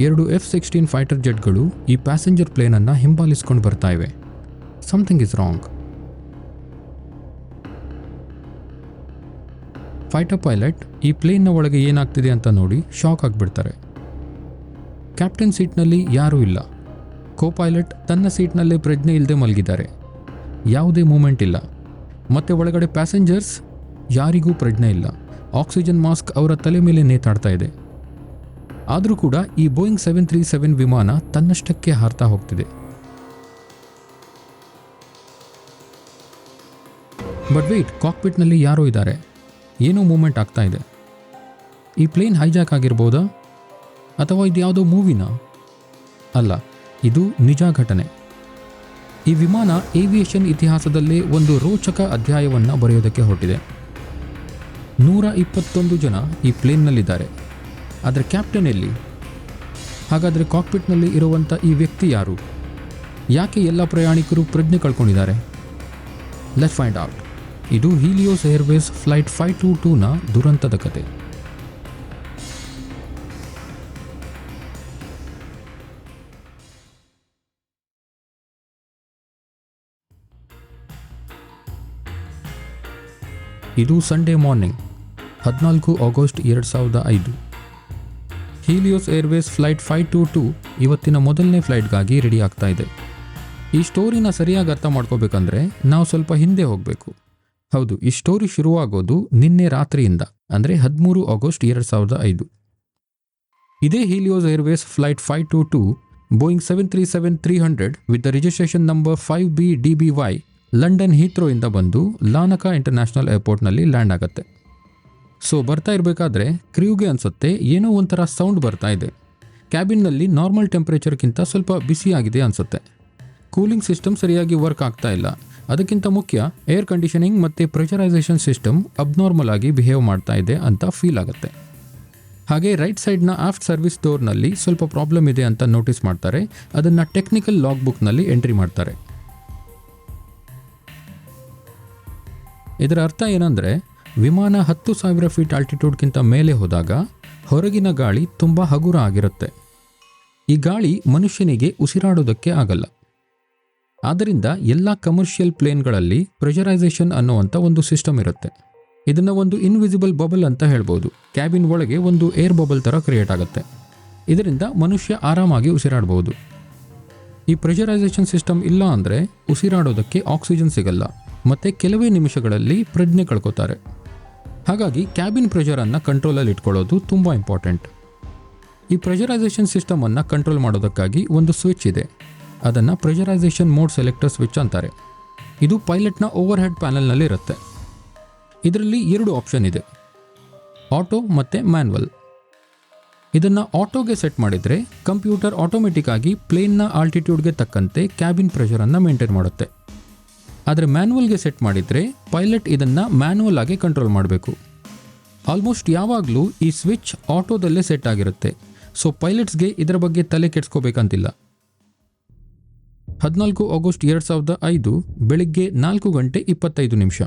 ಎರಡು F sixteen fighter ಜೆಟ್ಗಳು ಈ passenger ಪ್ಲೇನನ್ನು ಹಿಂಬಾಲಿಸ್ಕೊಂಡು ಬರ್ತಾ ಇವೆ. Something is wrong fighter pilot ಈ ಪ್ಲೇನ್ನ ಒಳಗೆ ಏನಾಗ್ತಿದೆ ಅಂತ ನೋಡಿ ಶಾಕ್ ಆಗಿಬಿಡ್ತಾರೆ. ಕ್ಯಾಪ್ಟನ್ ಸೀಟ್ನಲ್ಲಿ ಯಾರೂ ಇಲ್ಲ. ಕೋ ಪೈಲಟ್ ತನ್ನ ಸೀಟ್ನಲ್ಲೇ ಪ್ರಜ್ಞೆ ಇಲ್ಲದೆ ಮಲಗಿದ್ದಾರೆ. ಯಾವುದೇ ಮೂಮೆಂಟ್ ಇಲ್ಲ. ಮತ್ತೆ ಒಳಗಡೆ ಪ್ಯಾಸೆಂಜರ್ಸ್ ಯಾರಿಗೂ ಪ್ರಜ್ಞೆ ಇಲ್ಲ. ಆಕ್ಸಿಜನ್ ಮಾಸ್ಕ್ ಅವರ ತಲೆ ಮೇಲೆ ನೇತಾಡ್ತಾ ಇದೆ. ಆದರೂ ಕೂಡ ಈ ಬೋಯಿಂಗ್ ಸೆವೆನ್ ತ್ರೀ ಸೆವೆನ್ ವಿಮಾನ ತನ್ನಷ್ಟಕ್ಕೆ ಹಾರ್ತಾ ಹೋಗ್ತಿದೆ. ಬಟ್ ವೆಯ್ಟ್ ಕಾಕ್ಪಿಟ್ನಲ್ಲಿ ಯಾರೋ ಇದ್ದಾರೆ. ಏನೋ ಮೂಮೆಂಟ್ ಆಗ್ತಾ ಇದೆ. ಈ ಪ್ಲೇನ್ ಹೈಜಾಕ್ ಆಗಿರ್ಬೋದಾ? ಅಥವಾ ಇದು ಯಾವುದೋ ಮೂವಿನಾ? ಅಲ್ಲ, ಇದು ನಿಜ ಘಟನೆ. ಈ ವಿಮಾನ ಏವಿಯೇಷನ್ ಇತಿಹಾಸದಲ್ಲೇ ಒಂದು ರೋಚಕ ಅಧ್ಯಾಯವನ್ನು ಬರೆಯೋದಕ್ಕೆ ಹೊರಟಿದೆ. ನೂರ ಇಪ್ಪತ್ತೊಂದು ಜನ ಈ ಪ್ಲೇನ್ನಲ್ಲಿದ್ದಾರೆ. ಆದರೆ ಕ್ಯಾಪ್ಟನ್ ಎಲ್ಲಿ? ಹಾಗಾದರೆ ಕಾಕ್ಪಿಟ್ನಲ್ಲಿ ಇರುವಂಥ ಈ ವ್ಯಕ್ತಿ ಯಾರು? ಯಾಕೆ ಎಲ್ಲ ಪ್ರಯಾಣಿಕರು ಪ್ರಜ್ಞೆ ಕಳ್ಕೊಂಡಿದ್ದಾರೆ? ಲೆಟ್ ಫೈಂಡ್ ಔಟ್ ಇದು Helios Airways flight five two ಟೂನ ದುರಂತದ ಕತೆ. ಇದು ಸಂಡೇ ಮಾರ್ನಿಂಗ್ ಹದಿನಾಲ್ಕು ಆಗಸ್ಟ್ ಎರಡು ಸಾವಿರದ ಐದು. Helios Airways flight five two two ಇವತ್ತಿನ ಮೊದಲನೇ ಫ್ಲೈಟ್ಗಾಗಿ ರೆಡಿ ಆಗ್ತಾ ಇದೆ. ಈ ಸ್ಟೋರಿನ ಸರಿಯಾಗಿ ಅರ್ಥ ಮಾಡ್ಕೋಬೇಕಂದ್ರೆ ನಾವು ಸ್ವಲ್ಪ ಹಿಂದೆ ಹೋಗಬೇಕು. ಹೌದು, ಈ ಸ್ಟೋರಿ ಶುರುವಾಗೋದು ನಿನ್ನೆ ರಾತ್ರಿಯಿಂದ, ಅಂದರೆ ಹದಿಮೂರು ಆಗಸ್ಟ್ ಎರಡು ಸಾವಿರದ ಐದು. ಇದೇ Helios Airways flight five two two Boeing seven three seven three hundred with registration number five B D B Y London Heathrow ಇಂದ ಬಂದು ಲಾನಕ ಇಂಟರ್ನ್ಯಾಷನಲ್ ಏರ್ಪೋರ್ಟ್ನಲ್ಲಿ ಲ್ಯಾಂಡ್ ಆಗುತ್ತೆ. ಸೊ ಬರ್ತಾ ಇರಬೇಕಾದ್ರೆ ಕ್ರ್ಯೂಗೆ ಅನ್ಸುತ್ತೆ ಏನೋ ಒಂಥರ ಸೌಂಡ್ ಬರ್ತಾ ಇದೆ. ಕ್ಯಾಬಿನ್ನಲ್ಲಿ ನಾರ್ಮಲ್ ಟೆಂಪ್ರೇಚರ್ಗಿಂತ ಸ್ವಲ್ಪ ಬಿಸಿಯಾಗಿದೆ ಅನಿಸುತ್ತೆ. ಕೂಲಿಂಗ್ ಸಿಸ್ಟಮ್ ಸರಿಯಾಗಿ ವರ್ಕ್ ಆಗ್ತಾ ಇಲ್ಲ. ಅದಕ್ಕಿಂತ ಮುಖ್ಯ ಏರ್ ಕಂಡೀಷನಿಂಗ್ ಮತ್ತು ಪ್ರೆಷರೈಸೇಷನ್ ಸಿಸ್ಟಮ್ ಅಬ್ನಾರ್ಮಲ್ ಆಗಿ ಬಿಹೇವ್ ಮಾಡ್ತಾ ಇದೆ ಅಂತ ಫೀಲ್ ಆಗುತ್ತೆ. ಹಾಗೆ ರೈಟ್ ಸೈಡ್ನ ಆಫ್ಟ್ ಸರ್ವಿಸ್ ಡೋರ್ನಲ್ಲಿ ಸ್ವಲ್ಪ ಪ್ರಾಬ್ಲಮ್ ಇದೆ ಅಂತ ನೋಟಿಸ್ ಮಾಡ್ತಾರೆ. ಅದನ್ನು ಟೆಕ್ನಿಕಲ್ ಲಾಗ್ ಬುಕ್ನಲ್ಲಿ ಎಂಟ್ರಿ ಮಾಡ್ತಾರೆ. ಇದರ ಅರ್ಥ ಏನಂದರೆ ವಿಮಾನ ಹತ್ತು ಸಾವಿರ ಫೀಟ್ ಆಲ್ಟಿಟ್ಯೂಡ್ಗಿಂತ ಮೇಲೆ ಹೋದಾಗ ಹೊರಗಿನ ಗಾಳಿ ತುಂಬ ಹಗುರ ಆಗಿರುತ್ತೆ. ಈ ಗಾಳಿ ಮನುಷ್ಯನಿಗೆ ಉಸಿರಾಡೋದಕ್ಕೆ ಆಗಲ್ಲ. ಆದ್ದರಿಂದ ಎಲ್ಲ ಕಮರ್ಷಿಯಲ್ ಪ್ಲೇನ್ಗಳಲ್ಲಿ ಪ್ರೆಷರೈಸೇಷನ್ ಅನ್ನುವಂಥ ಒಂದು ಸಿಸ್ಟಮ್ ಇರುತ್ತೆ. ಇದನ್ನು ಒಂದು ಇನ್ವಿಸಿಬಲ್ ಬಬಲ್ ಅಂತ ಹೇಳ್ಬೋದು. ಕ್ಯಾಬಿನ್ ಒಳಗೆ ಒಂದು ಏರ್ ಬಬಲ್ ಥರ ಕ್ರಿಯೇಟ್ ಆಗುತ್ತೆ. ಇದರಿಂದ ಮನುಷ್ಯ ಆರಾಮಾಗಿ ಉಸಿರಾಡಬಹುದು ಈ ಪ್ರೆಷರೈಸೇಷನ್ ಸಿಸ್ಟಮ್ ಇಲ್ಲ ಅಂದರೆ ಉಸಿರಾಡೋದಕ್ಕೆ ಆಕ್ಸಿಜನ್ ಸಿಗಲ್ಲ. ಮತ್ತು ಕೆಲವೇ ನಿಮಿಷಗಳಲ್ಲಿ ಪ್ರಜ್ಞೆ ಕಳ್ಕೊತಾರೆ. ಹಾಗಾಗಿ ಕ್ಯಾಬಿನ್ ಪ್ರೆಷರನ್ನು ಕಂಟ್ರೋಲಲ್ಲಿ ಇಟ್ಕೊಳ್ಳೋದು ತುಂಬ ಇಂಪಾರ್ಟೆಂಟ್ ಈ ಪ್ರೆಷರೈಸೇಷನ್ ಸಿಸ್ಟಮನ್ನು ಕಂಟ್ರೋಲ್ ಮಾಡೋದಕ್ಕಾಗಿ ಒಂದು ಸ್ವಿಚ್ ಇದೆ. ಅದನ್ನು ಪ್ರೆಷರೈಸೇಷನ್ ಮೋಡ್ ಸೆಲೆಕ್ಟರ್ ಸ್ವಿಚ್ ಅಂತಾರೆ. ಇದು ಪೈಲಟ್ನ ಓವರ್ ಹೆಡ್ ಪ್ಯಾನಲ್ನಲ್ಲಿ ಇರುತ್ತೆ. ಇದರಲ್ಲಿ ಎರಡು ಆಪ್ಷನ್ ಇದೆ. ಆಟೋ ಮತ್ತು ಮ್ಯಾನ್ವಲ್ ಇದನ್ನು ಆಟೋಗೆ ಸೆಟ್ ಮಾಡಿದರೆ ಕಂಪ್ಯೂಟರ್ ಆಟೋಮೆಟಿಕ್ ಆಗಿ ಪ್ಲೇನ್ನ ಆಲ್ಟಿಟ್ಯೂಡ್ಗೆ ತಕ್ಕಂತೆ ಕ್ಯಾಬಿನ್ ಪ್ರೆಷರನ್ನು ಮೇಂಟೈನ್ ಮಾಡುತ್ತೆ. ಆದರೆ ಮ್ಯಾನ್ಯಲ್ಗೆ ಸೆಟ್ ಮಾಡಿದರೆ ಪೈಲಟ್ ಇದನ್ನು ಮ್ಯಾನ್ಯಲ್ ಆಗಿ ಕಂಟ್ರೋಲ್ ಮಾಡಬೇಕು. ಆಲ್ಮೋಸ್ಟ್ ಯಾವಾಗಲೂ ಈ ಸ್ವಿಚ್ ಆಟೋದಲ್ಲೇ ಸೆಟ್ ಆಗಿರುತ್ತೆ. ಸೊ ಪೈಲಟ್ಸ್ಗೆ ಇದರ ಬಗ್ಗೆ ತಲೆ ಕೆಡ್ಸ್ಕೋಬೇಕಂತಿಲ್ಲ. ಹದಿನಾಲ್ಕು ಆಗಸ್ಟ್ ಎರಡು ಸಾವಿರದ ಐದು ಬೆಳಿಗ್ಗೆ ನಾಲ್ಕು ಗಂಟೆ ಇಪ್ಪತ್ತೈದು ನಿಮಿಷ.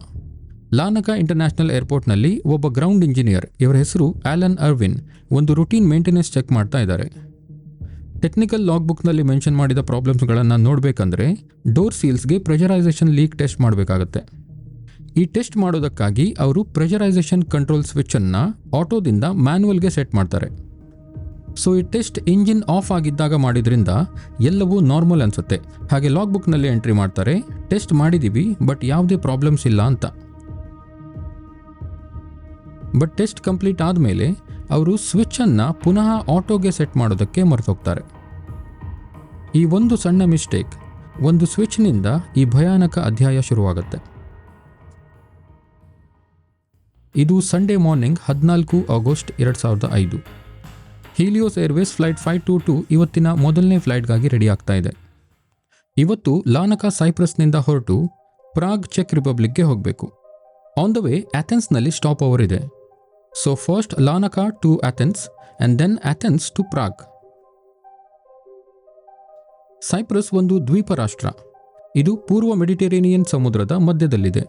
ಲಾನಕಾ ಇಂಟರ್ನ್ಯಾಷನಲ್ ಏರ್ಪೋರ್ಟ್ನಲ್ಲಿ ಒಬ್ಬ ಗ್ರೌಂಡ್ ಇಂಜಿನಿಯರ್ ಇವರ ಹೆಸರು ಆಲನ್ ಅರ್ವಿನ್, ಒಂದು ರುಟೀನ್ ಮೇಂಟೆನೆನ್ಸ್ ಚೆಕ್ ಮಾಡ್ತಾ ಇದ್ದಾರೆ. ಟೆಕ್ನಿಕಲ್ ಲಾಗ್ ಬುಕ್ನಲ್ಲಿ ಮೆನ್ಷನ್ ಮಾಡಿದ ಪ್ರಾಬ್ಲಮ್ಸ್ಗಳನ್ನು ನೋಡಬೇಕಂದ್ರೆ ಡೋರ್ ಸೀಲ್ಸ್ಗೆ ಪ್ರೆಷರೈಸೇಷನ್ ಲೀಕ್ ಟೆಸ್ಟ್ ಮಾಡಬೇಕಾಗತ್ತೆ. ಈ ಟೆಸ್ಟ್ ಮಾಡೋದಕ್ಕಾಗಿ ಅವರು ಪ್ರೆಷರೈಸೇಷನ್ ಕಂಟ್ರೋಲ್ ಸ್ವಿಚ್ಚನ್ನು ಆಟೋದಿಂದ ಮ್ಯಾನ್ಯಲ್ಗೆ ಸೆಟ್ ಮಾಡ್ತಾರೆ. ಸೊ ಈ ಟೆಸ್ಟ್ ಇಂಜಿನ್ ಆಫ್ ಆಗಿದ್ದಾಗ ಮಾಡಿದ್ರಿಂದ ಎಲ್ಲವೂ ನಾರ್ಮಲ್ ಅನಿಸುತ್ತೆ. ಹಾಗೆ ಲಾಗ್ ಬುಕ್ನಲ್ಲಿ ಎಂಟ್ರಿ ಮಾಡ್ತಾರೆ ಟೆಸ್ಟ್ ಮಾಡಿದ್ದೀವಿ ಬಟ್ ಯಾವುದೇ ಪ್ರಾಬ್ಲಮ್ಸ್ ಇಲ್ಲ ಅಂತ. ಬಟ್ ಟೆಸ್ಟ್ ಕಂಪ್ಲೀಟ್ ಆದಮೇಲೆ ಅವರು ಸ್ವಿಚ್ಚನ್ನು ಪುನಃ ಆಟೋಗೆ ಸೆಟ್ ಮಾಡೋದಕ್ಕೆ ಮರೆತೋಗ್ತಾರೆ. ಈ ಒಂದು ಸಣ್ಣ ಮಿಸ್ಟೇಕ್ ಒಂದು ಸ್ವಿಚ್ನಿಂದ ಈ ಭಯಾನಕ ಅಧ್ಯಾಯ ಶುರುವಾಗುತ್ತೆ. ಇದು ಸಂಡೇ ಮಾರ್ನಿಂಗ್ ಹದಿನಾಲ್ಕು ಆಗಸ್ಟ್ ಎರಡು ಸಾವಿರದ ಐದು. Helios Airways flight five two two ಇವತ್ತಿನ ಮೊದಲನೇ ಫ್ಲೈಟ್ಗಾಗಿ ರೆಡಿ ಆಗ್ತಾ ಇದೆ. ಇವತ್ತು ಲಾನಕಾ ಸೈಪ್ರಸ್ನಿಂದ ಹೊರಟು ಪ್ರಾಗ್ ಚೆಕ್ ರಿಪಬ್ಲಿಕ್ಗೆ ಹೋಗಬೇಕು. ಆನ್ ದ ವೇ ಅಥೆನ್ಸ್ನಲ್ಲಿ ಸ್ಟಾಪ್ ಓವರ್ ಇದೆ. So first Larnaca to Athens and then Athens to Prague Cyprus ಒಂದು ದ್ವೀಪ ರಾಷ್ಟ್ರ ಇದು ಪೂರ್ವ ಮೆಡಿಟರೇನಿಯನ್ ಸಮುದ್ರದ ಮಧ್ಯದಲ್ಲಿದೆ.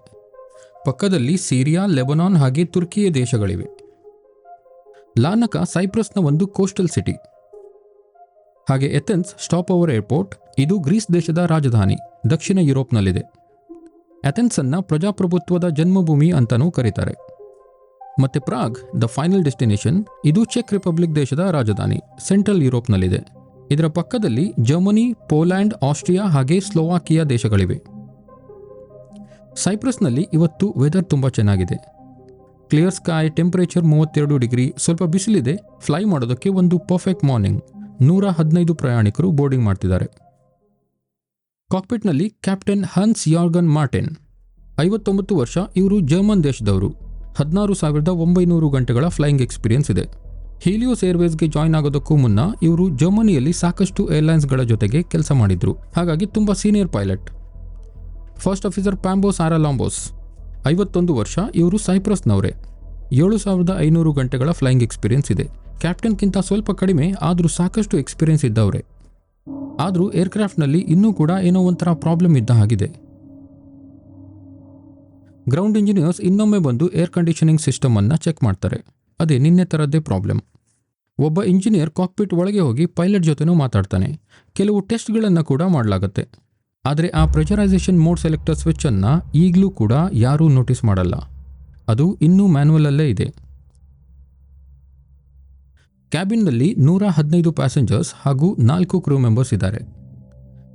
ಪಕ್ಕದಲ್ಲಿ ಸಿರಿಯಾ, ಲೆಬನಾನ್ ಹಾಗೆ ತುರ್ಕಿಯ ದೇಶಗಳಿವೆ. ಲಾನಕ ಸೈಪ್ರಸ್ನ ಒಂದು ಕೋಸ್ಟಲ್ ಸಿಟಿ ಹಾಗೆ ಎಥೆನ್ಸ್ ಸ್ಟಾಪ್ ಓವರ್ ಏರ್ಪೋರ್ಟ್ ಇದು ಗ್ರೀಸ್ ದೇಶದ ರಾಜಧಾನಿ, ದಕ್ಷಿಣ ಯುರೋಪ್ನಲ್ಲಿದೆ. ಅಥೆನ್ಸ್ ಪ್ರಜಾಪ್ರಭುತ್ವದ ಜನ್ಮಭೂಮಿ ಅಂತಲೂ ಕರೀತಾರೆ. ಮತ್ತೆ ಪ್ರಾಗ್, ದ ಫೈನಲ್ ಡೆಸ್ಟಿನೇಷನ್, ಇದು ಚೆಕ್ ರಿಪಬ್ಲಿಕ್ ದೇಶದ ರಾಜಧಾನಿ, ಸೆಂಟ್ರಲ್ ಯುರೋಪ್ನಲ್ಲಿದೆ. ಇದರ ಪಕ್ಕದಲ್ಲಿ ಜರ್ಮನಿ, ಪೋಲ್ಯಾಂಡ್, ಆಸ್ಟ್ರಿಯಾ ಹಾಗೆ ಸ್ಲೋವಾಕಿಯಾ ದೇಶಗಳಿವೆ. ಸೈಪ್ರಸ್ನಲ್ಲಿ ಇವತ್ತು ವೆದರ್ ತುಂಬ ಚೆನ್ನಾಗಿದೆ. ಕ್ಲಿಯರ್ ಸ್ಕೈ ಟೆಂಪರೇಚರ್ ಮೂವತ್ತೆರಡು ಡಿಗ್ರಿ, ಸ್ವಲ್ಪ ಬಿಸಿಲಿದೆ, ಫ್ಲೈ ಮಾಡೋದಕ್ಕೆ ಒಂದು ಪರ್ಫೆಕ್ಟ್ ಮಾರ್ನಿಂಗ್, ನೂರ ಹದಿನೈದು ಪ್ರಯಾಣಿಕರು ಬೋರ್ಡಿಂಗ್ ಮಾಡ್ತಿದ್ದಾರೆ. ಕಾಕ್ಪಿಟ್ನಲ್ಲಿ ಕ್ಯಾಪ್ಟನ್ ಹನ್ಸ್ ಯಾರ್ಗನ್ ಮಾರ್ಟಿನ್, ಐವತ್ತೊಂಬತ್ತು ವರ್ಷ, ಇವರು ಜರ್ಮನ್ ದೇಶದವರು. ಹದಿನಾರು ಸಾವಿರದ ಒಂಬೈನೂರು ಗಂಟೆಗಳ ಫ್ಲೈಯಿಂಗ್ ಎಕ್ಸ್ಪೀರಿಯನ್ಸ್ ಇದೆ. ಹೀಲಿಯೋಸ್ ಏರ್ವೇಸ್ಗೆ ಜಾಯ್ನ್ ಆಗೋದಕ್ಕೂ ಮುನ್ನ ಇವರು ಜರ್ಮನಿಯಲ್ಲಿ ಸಾಕಷ್ಟು ಏರ್ಲೈನ್ಸ್ಗಳ ಜೊತೆಗೆ ಕೆಲಸ ಮಾಡಿದ್ರು. ಹಾಗಾಗಿ ತುಂಬ senior pilot. First officer Pambos Charalambos ಐವತ್ತೊಂದು ವರ್ಷ ಇವರು ಸೈಪ್ರಸ್ನವರೇ. ಏಳು ಸಾವಿರದ ಐನೂರು ಗಂಟೆಗಳ ಫ್ಲೈಯಿಂಗ್ ಎಕ್ಸ್ಪೀರಿಯನ್ಸ್ ಇದೆ. ಕ್ಯಾಪ್ಟನ್ಗಿಂತ ಸ್ವಲ್ಪ ಕಡಿಮೆ, ಆದರೂ ಸಾಕಷ್ಟು ಎಕ್ಸ್ಪೀರಿಯನ್ಸ್ ಇದ್ದವರೇ. ಆದರೂ ಏರ್ಕ್ರಾಫ್ಟ್ನಲ್ಲಿ ಇನ್ನೂ ಕೂಡ ಏನೋ ಒಂಥರ ಪ್ರಾಬ್ಲಮ್ ಇದ್ದ ಹಾಗಿದೆ. ಗ್ರೌಂಡ್ ಇಂಜಿನಿಯರ್ಸ್ ಇನ್ನೊಮ್ಮೆ ಬಂದು ಏರ್ ಕಂಡೀಷನಿಂಗ್ ಸಿಸ್ಟಮ್ ಅನ್ನ ಚೆಕ್ ಮಾಡ್ತಾರೆ. ಅದೇ ನಿನ್ನೆ ಥರದ್ದೇ ಪ್ರಾಬ್ಲಮ್ ಒಬ್ಬ ಇಂಜಿನಿಯರ್ ಕಾಕ್ಪಿಟ್ ಒಳಗೆ ಹೋಗಿ ಪೈಲಟ್ ಜೊತೆನೂ ಮಾತಾಡ್ತಾನೆ. ಕೆಲವು ಟೆಸ್ಟ್ಗಳನ್ನು ಕೂಡ ಮಾಡಲಾಗತ್ತೆ. ಆದರೆ ಆ ಪ್ರೆಷರೈಸೇಷನ್ ಮೋಡ್ ಸೆಲೆಕ್ಟರ್ ಸ್ವಿಚ್ ಅನ್ನ ಈಗಲೂ ಕೂಡ ಯಾರೂ ನೋಟಿಸ್ ಮಾಡಲ್ಲ. ಅದು ಇನ್ನೂ ಮ್ಯಾನ್ಯಲಲ್ಲೇ ಇದೆ. ಕ್ಯಾಬಿನ್ನಲ್ಲಿ ನೂರ ಹದಿನೈದು ಪ್ಯಾಸೆಂಜರ್ಸ್ ಹಾಗೂ ನಾಲ್ಕು ಕ್ರೂ ಮೆಂಬರ್ಸ್ ಇದ್ದಾರೆ.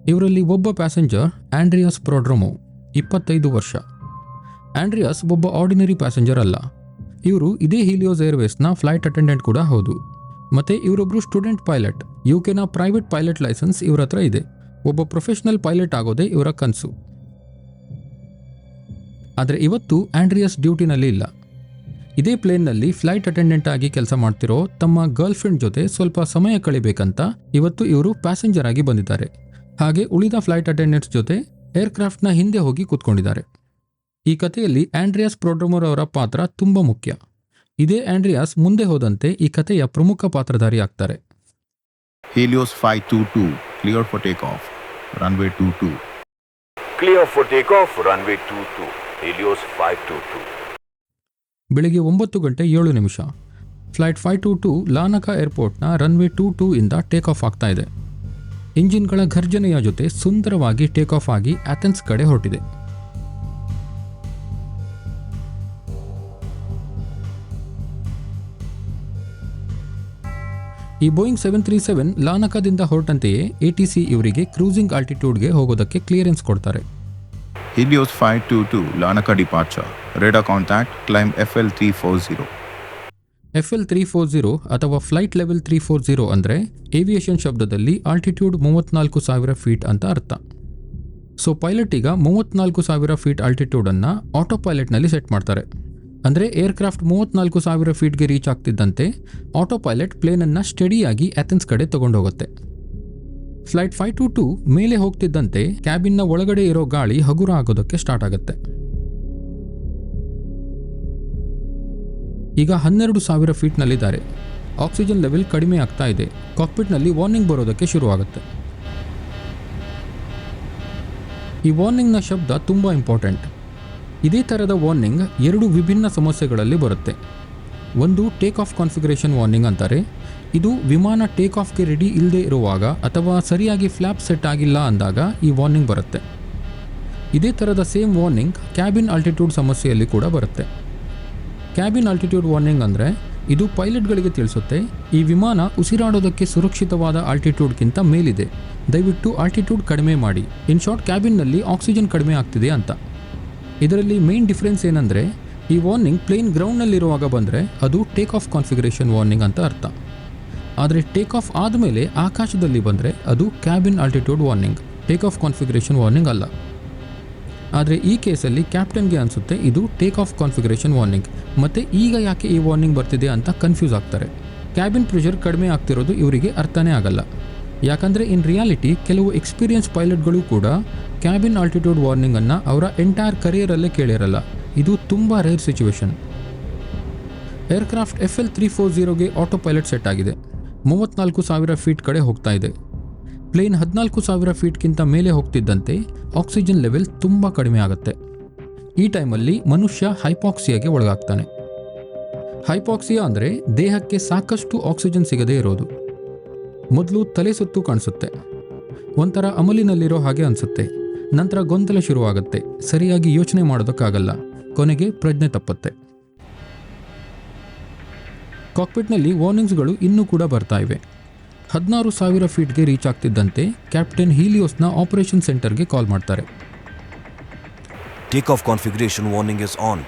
ಇವರಲ್ಲಿ ಒಬ್ಬ ಪ್ಯಾಸೆಂಜರ್ ಆಂಡ್ರಿಯಾಸ್ ಪ್ರೊಡ್ರೊಮೋ ಇಪ್ಪತ್ತೈದು ವರ್ಷ. ಆಂಡ್ರಿಯಾಸ್ ಒಬ್ಬ ಆರ್ಡಿನರಿ ಪ್ಯಾಸೆಂಜರ್ ಅಲ್ಲ. ಇವರು ಇದೇ ಹೀಲಿಯೋಸ್ ಏರ್ವೇಸ್ನ ಫ್ಲೈಟ್ ಅಟೆಂಡೆಂಟ್ ಕೂಡ ಹೌದು. ಮತ್ತು ಇವರೊಬ್ಬರು ಸ್ಟೂಡೆಂಟ್ ಪೈಲಟ್ ಯು ಕೆನ ಪ್ರೈವೇಟ್ ಪೈಲಟ್ ಲೈಸೆನ್ಸ್ ಇವರ ಹತ್ರ ಇದೆ. ಒಬ್ಬ ಪ್ರೊಫೆಷನಲ್ ಪೈಲಟ್ ಆಗೋದೇ ಇವರ ಕನಸು. ಆದರೆ ಇವತ್ತು ಆಂಡ್ರಿಯಸ್ ಡ್ಯೂಟಿನಲ್ಲಿ ಇಲ್ಲ. ಇದೇ ಪ್ಲೇನ್ನಲ್ಲಿ ಫ್ಲೈಟ್ ಅಟೆಂಡೆಂಟ್ ಆಗಿ ಕೆಲಸ ಮಾಡ್ತಿರೋ ತಮ್ಮ ಗರ್ಲ್ ಫ್ರೆಂಡ್ ಜೊತೆ ಸ್ವಲ್ಪ ಸಮಯ ಕಳಿಬೇಕಂತ ಇವತ್ತು ಇವರು ಪ್ಯಾಸೆಂಜರ್ ಆಗಿ ಬಂದಿದ್ದಾರೆ. ಹಾಗೆ ಉಳಿದ ಫ್ಲೈಟ್ ಅಟೆಂಡೆಂಟ್ಸ್ ಜೊತೆ ಏರ್ಕ್ರಾಫ್ಟ್ನ ಹಿಂದೆ ಹೋಗಿ ಕೂತ್ಕೊಂಡಿದ್ದಾರೆ. ಈ ಕಥೆಯಲ್ಲಿ ಆಂಡ್ರಿಯಾಸ್ ಪ್ರೊಡ್ರಮರ್ ಅವರ ಪಾತ್ರ ತುಂಬ ಮುಖ್ಯ. ಇದೇ ಆಂಡ್ರಿಯಾಸ್ ಮುಂದೆ ಹೋದಂತೆ ಈ ಕಥೆಯ ಪ್ರಮುಖ ಪಾತ್ರಧಾರಿ ಆಗ್ತಾರೆ Helios 522, cleared for take off 22. Clear for takeoff, runway 22, Helios 522. ಬೆಳಿಗ್ಗೆ ಒಂಬತ್ತು ಗಂಟೆ ಏಳು ನಿಮಿಷ. Flight five two two Larnaca ಏರ್ಪೋರ್ಟ್ನ runway two two ಇಂದ ಟೇಕ್ ಆಫ್ ಆಗ್ತಾ ಇದೆ. ಇಂಜಿನ್ಗಳ ಘರ್ಜನೆಯ ಜೊತೆ ಸುಂದರವಾಗಿ ಟೇಕ್ ಆಫ್ ಆಗಿ ಅಥೆನ್ಸ್ ಕಡೆ ಹೊರಟಿದೆ. ಈ ಬೋಯಿಂಗ್ ಸೆವೆನ್ ತ್ರೀ ಸೆವೆನ್ ಲಾನಕದಿಂದ ಹೊರಟಂತೆಯೇ ಎ ಟಿ ಸಿ ಇವರಿಗೆ ಕ್ರೂಸಿಂಗ್ ಆಲ್ಟಿಟ್ಯೂಡ್ಗೆ ಹೋಗೋದಕ್ಕೆ ಕ್ಲಿಯರೆನ್ಸ್ ಕೊಡ್ತಾರೆ Helios 522, Lanaka departure. Radar contact, climb FL 340. F L three four zero ಅಥವಾ flight level three four zero ಅಂದರೆ ಏವಿಯೇಷನ್ ಶಬ್ದದಲ್ಲಿ ಆಲ್ಟಿಟ್ಯೂಡ್ ಮೂವತ್ತ್ನಾಲ್ಕು ಸಾವಿರ ಫೀಟ್ ಅಂತ ಅರ್ಥ ಸೊ ಪೈಲಟ್ ಈಗ ಮೂವತ್ತ್ನಾಲ್ಕು ಸಾವಿರ ಫೀಟ್ ಆಲ್ಟಿಟ್ಯೂಡನ್ನು ಆಟೋ ಪೈಲಟ್ನಲ್ಲಿ ಸೆಟ್ ಮಾಡ್ತಾರೆ ಅಂದರೆ ಏರ್ಕ್ರಾಫ್ಟ್ ಮೂವತ್ನಾಲ್ಕು ಸಾವಿರ ಫೀಟ್ಗೆ ರೀಚ್ ಆಗ್ತಿದ್ದಂತೆ ಆಟೋ ಪೈಲಟ್ ಪ್ಲೇನನ್ನು ಸ್ಟಡಿಯಾಗಿ ಅಥೆನ್ಸ್ ಕಡೆ ತಗೊಂಡೋಗುತ್ತೆ. ಫ್ಲೈಟ್ ಫೈವ್ ಟು ಟು ಮೇಲೆ ಹೋಗ್ತಿದ್ದಂತೆ ಕ್ಯಾಬಿನ್ನ ಒಳಗಡೆ ಇರೋ ಗಾಳಿ ಹಗುರ ಆಗೋದಕ್ಕೆ ಸ್ಟಾರ್ಟ್ ಆಗುತ್ತೆ. ಈಗ ಹನ್ನೆರಡು ಸಾವಿರ ಫೀಟ್ನಲ್ಲಿದ್ದಾರೆ. ಆಕ್ಸಿಜನ್ ಲೆವೆಲ್ ಕಡಿಮೆ ಆಗ್ತಾ ಇದೆ. ಕಾಕ್ಪಿಟ್ನಲ್ಲಿ ವಾರ್ನಿಂಗ್ ಬರೋದಕ್ಕೆ ಶುರುವಾಗುತ್ತೆ. ಈ ವಾರ್ನಿಂಗ್ನ ಶಬ್ದ ತುಂಬ ಇಂಪಾರ್ಟೆಂಟ್ ಇದೇ ಥರದ ವಾರ್ನಿಂಗ್ ಎರಡು ವಿಭಿನ್ನ ಸಮಸ್ಯೆಗಳಲ್ಲಿ ಬರುತ್ತೆ. ಒಂದು ಟೇಕ್ ಆಫ್ ಕಾನ್ಫಿಗರೇಷನ್ ವಾರ್ನಿಂಗ್ ಅಂತಾರೆ. ಇದು ವಿಮಾನ ಟೇಕ್ ಆಫ್ಗೆ ರೆಡಿ ಇಲ್ಲದೆ ಇರುವಾಗ ಅಥವಾ ಸರಿಯಾಗಿ ಫ್ಲ್ಯಾಪ್ ಸೆಟ್ ಆಗಿಲ್ಲ ಅಂದಾಗ ಈ ವಾರ್ನಿಂಗ್ ಬರುತ್ತೆ. ಇದೇ ಥರದ ಸೇಮ್ ವಾರ್ನಿಂಗ್ ಕ್ಯಾಬಿನ್ ಆಲ್ಟಿಟ್ಯೂಡ್ ಸಮಸ್ಯೆಯಲ್ಲಿ ಕೂಡ ಬರುತ್ತೆ. ಕ್ಯಾಬಿನ್ ಆಲ್ಟಿಟ್ಯೂಡ್ ವಾರ್ನಿಂಗ್ ಅಂದರೆ ಇದು ಪೈಲಟ್ಗಳಿಗೆ ತಿಳಿಸುತ್ತೆ, ಈ ವಿಮಾನ ಉಸಿರಾಡೋದಕ್ಕೆ ಸುರಕ್ಷಿತವಾದ ಆಲ್ಟಿಟ್ಯೂಡ್ಗಿಂತ ಮೇಲಿದೆ. ದಯವಿಟ್ಟು ಆಲ್ಟಿಟ್ಯೂಡ್ ಕಡಿಮೆ ಮಾಡಿ. ಇನ್ ಶಾರ್ಟ್, ಕ್ಯಾಬಿನ್ನಲ್ಲಿ ಆಕ್ಸಿಜನ್ ಕಡಿಮೆ ಆಗ್ತಿದೆ ಅಂತ. ಇದರಲ್ಲಿ ಮೇನ್ ಡಿಫ್ರೆನ್ಸ್ ಏನಂದರೆ, ಈ ವಾರ್ನಿಂಗ್ ಪ್ಲೇನ್ ಗ್ರೌಂಡ್ನಲ್ಲಿರುವಾಗ ಬಂದರೆ ಅದು ಟೇಕ್ ಆಫ್ ಕಾನ್ಫಿಗರೇಷನ್ ವಾರ್ನಿಂಗ್ ಅಂತ ಅರ್ಥ. ಆದರೆ ಟೇಕ್ ಆಫ್ ಆದಮೇಲೆ ಆಕಾಶದಲ್ಲಿ ಬಂದರೆ ಅದು cabin altitude warning take off configuration warning ಅಲ್ಲ. ಆದರೆ ಈ ಕೇಸಲ್ಲಿ ಕ್ಯಾಪ್ಟನ್ಗೆ ಅನಿಸುತ್ತೆ ಇದು ಟೇಕ್ ಆಫ್ ಕಾನ್ಫಿಗರೇಷನ್ ವಾರ್ನಿಂಗ್ ಮತ್ತು ಈಗ ಯಾಕೆ ಈ ವಾರ್ನಿಂಗ್ ಬರ್ತಿದೆ ಅಂತ ಕನ್ಫ್ಯೂಸ್ ಆಗ್ತಾರೆ. ಕ್ಯಾಬಿನ್ ಪ್ರೆಷರ್ ಕಡಿಮೆ ಆಗ್ತಿರೋದು ಇವರಿಗೆ ಅರ್ಥನೇ ಆಗಲ್ಲ. ಯಾಕಂದರೆ ಇನ್ ರಿಯಾಲಿಟಿ ಕೆಲವು ಎಕ್ಸ್ಪೀರಿಯನ್ಸ್ ಪೈಲಟ್ಗಳು ಕೂಡ ಕ್ಯಾಬಿನ್ ಆಲ್ಟಿಟ್ಯೂಡ್ ವಾರ್ನಿಂಗನ್ನು ಅವರ ಎಂಟೈರ್ ಕರಿಯರಲ್ಲೇ ಕೇಳಿರಲ್ಲ. ಇದು ತುಂಬ rare situation aircraft F L three four ಜೀರೋಗೆ auto pilot set ಆಗಿದೆ. ಮೂವತ್ತ್ನಾಲ್ಕು ಸಾವಿರ ಫೀಟ್ ಕಡೆ ಹೋಗ್ತಾ ಇದೆ. ಪ್ಲೇನ್ ಹದಿನಾಲ್ಕು ಸಾವಿರ ಫೀಟ್ಗಿಂತ ಮೇಲೆ ಹೋಗ್ತಿದ್ದಂತೆ ಆಕ್ಸಿಜನ್ ಲೆವೆಲ್ ತುಂಬ ಕಡಿಮೆ ಆಗುತ್ತೆ. ಈ ಟೈಮಲ್ಲಿ ಮನುಷ್ಯ ಹೈಪಾಕ್ಸಿಯಾಗೆ ಒಳಗಾಗ್ತಾನೆ. ಹೈಪಾಕ್ಸಿಯಾ ಅಂದರೆ ದೇಹಕ್ಕೆ ಸಾಕಷ್ಟು ಆಕ್ಸಿಜನ್ ಸಿಗದೇ ಇರೋದು. ಮೊದಲು ತಲೆ ಸುತ್ತು ಕಾಣಿಸುತ್ತೆ. ಒಂಥರ ಅಮಲಿನಲ್ಲಿರೋ ಹಾಗೆ ಅನಿಸುತ್ತೆ. ನಂತರ ಗೊಂದಲ ಶುರುವಾಗುತ್ತೆ. ಸರಿಯಾಗಿ ಯೋಚನೆ ಮಾಡೋದಕ್ಕಾಗಲ್ಲ. ಕೊನೆಗೆ ಪ್ರಜ್ಞೆ ತಪ್ಪುತ್ತೆ. ಕಾಕ್ಪಿಟ್ನಲ್ಲಿ ವಾರ್ನಿಂಗ್ಸ್ಗಳು ಇನ್ನೂ ಕೂಡ ಬರ್ತಾ ಇವೆ. ಹದಿನಾರು ಸಾವಿರ ಫೀಟ್ಗೆ ರೀಚ್ ಆಗ್ತಿದ್ದಂತೆ ಕ್ಯಾಪ್ಟನ್ ಹೀಲಿಯೋಸ್ನ ಆಪರೇಷನ್ ಸೆಂಟರ್ಗೆ ಕಾಲ್ ಮಾಡ್ತಾರೆ. Take off configuration warning is on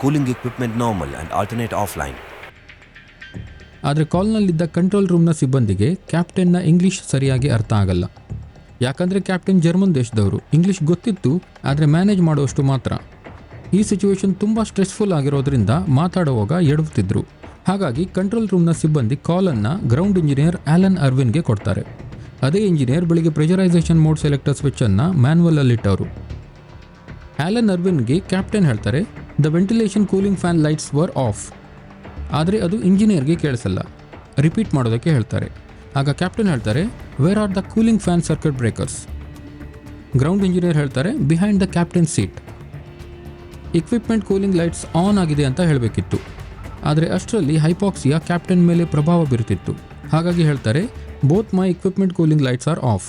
cooling equipment normal and alternate offline. ಆದರೆ ಕಾಲ್ನಲ್ಲಿದ್ದ ಕಂಟ್ರೋಲ್ ರೂಮ್ನ ಸಿಬ್ಬಂದಿಗೆ ಕ್ಯಾಪ್ಟನ್ನ ಇಂಗ್ಲೀಷ್ ಸರಿಯಾಗಿ ಅರ್ಥ ಆಗಲ್ಲ. ಯಾಕಂದರೆ ಕ್ಯಾಪ್ಟನ್ ಜರ್ಮನ್ ದೇಶದವರು. ಇಂಗ್ಲೀಷ್ ಗೊತ್ತಿತ್ತು, ಆದರೆ ಮ್ಯಾನೇಜ್ ಮಾಡುವಷ್ಟು ಮಾತ್ರ. ಈ ಸಿಚುವೇಶನ್ ತುಂಬ ಸ್ಟ್ರೆಸ್ಫುಲ್ ಆಗಿರೋದ್ರಿಂದ ಮಾತಾಡುವಾಗ ಎಡವುತ್ತಿದ್ರು ಹಾಗಾಗಿ ಕಂಟ್ರೋಲ್ ರೂಮ್ನ ಸಿಬ್ಬಂದಿ ಕಾಲನ್ನು ಗ್ರೌಂಡ್ ಇಂಜಿನಿಯರ್ ಆಲನ್ ಅರ್ವಿನ್ಗೆ ಕೊಡ್ತಾರೆ. ಅದೇ ಇಂಜಿನಿಯರ್ ಬೆಳಿಗ್ಗೆ ಪ್ರೆಷರೈಸೇಷನ್ ಮೋಡ್ ಸೆಲೆಕ್ಟರ್ ಸ್ವಿಚ್ಚನ್ನು ಮ್ಯಾನ್ವಲಲ್ಲಿಟ್ಟವರು. ಆಲನ್ ಅರ್ವಿನ್ಗೆ ಕ್ಯಾಪ್ಟನ್ ಹೇಳ್ತಾರೆ, the ventilation cooling fan lights were off. ಆದರೆ ಅದು ಇಂಜಿನಿಯರ್ಗೆ ಕೇಳಿಸಲ್ಲ. ರಿಪೀಟ್ ಮಾಡೋದಕ್ಕೆ ಹೇಳ್ತಾರೆ. ಆಗ ಕ್ಯಾಪ್ಟನ್ ಹೇಳ್ತಾರೆ where are the cooling fan circuit breakers ground engineer ಹೇಳ್ತಾರೆ behind the captain seat equipment cooling lights on ಆಗಿದೆ ಅಂತ ಹೇಳಬೇಕಿತ್ತು. ಆದರೆ ಅಷ್ಟರಲ್ಲಿ ಹೈಪಾಕ್ಸಿಯ ಕ್ಯಾಪ್ಟನ್ ಮೇಲೆ ಪ್ರಭಾವ ಬೀರುತ್ತಿತ್ತು ಹಾಗಾಗಿ ಹೇಳ್ತಾರೆ both my equipment cooling lights are off